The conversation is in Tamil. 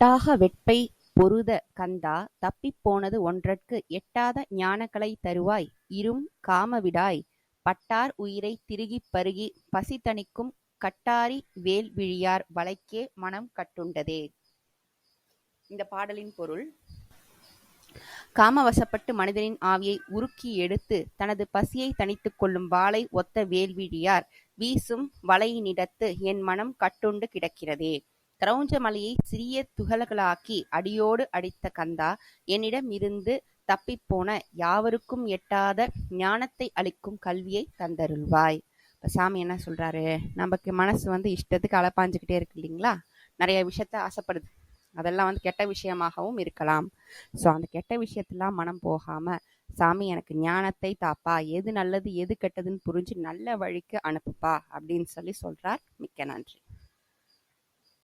எட்டாக வெட்பை பொருத கந்தா தப்பிப் போனது ஒன்றற்கு எட்டாத ஞானக்கலை தருவாய் இரும் காமவிடாய் பட்டார் உயிரைத் திருகிப் பருகி பசி தணிக்கும் கட்டாரி வேல் விழியார் வளைக்கே மனம் கட்டுண்டதே. இந்த பாடலின் பொருள் காமவசப்பட்டு மனிதனின் ஆவியை உருக்கி எடுத்து தனது பசியைத் தணித்துக் கொள்ளும் வாளை ஒத்த வேல்விழியார் வீசும் வலையினிடத்து என் மனம் கட்டுண்டு கிடக்கிறதே. கிரெளஞ்ச மலையை சிறிய துகள்களாக்கி அடியோடு அடித்த கந்தா என்னிடம் இருந்து தப்பிப்போன யாவருக்கும் எட்டாத ஞானத்தை அளிக்கும் கல்வியை தந்தருள்வாய். இப்போ சாமி என்ன சொல்கிறாரு நமக்கு மனசு வந்து இஷ்டத்துக்கு அலைப்பாஞ்சுக்கிட்டே இருக்கு இல்லைங்களா? நிறைய விஷயத்த ஆசைப்படுது. அதெல்லாம் வந்து கெட்ட விஷயமாகவும் இருக்கலாம். ஸோ அந்த கெட்ட விஷயத்தெல்லாம் மனம் போகாமல் சாமி எனக்கு ஞானத்தை தாப்பா. எது நல்லது எது கெட்டதுன்னு புரிஞ்சு நல்ல வழிக்கு அனுப்புப்பா. அப்படின்னு சொல்லி சொல்கிறார் மிக்க நன்றி.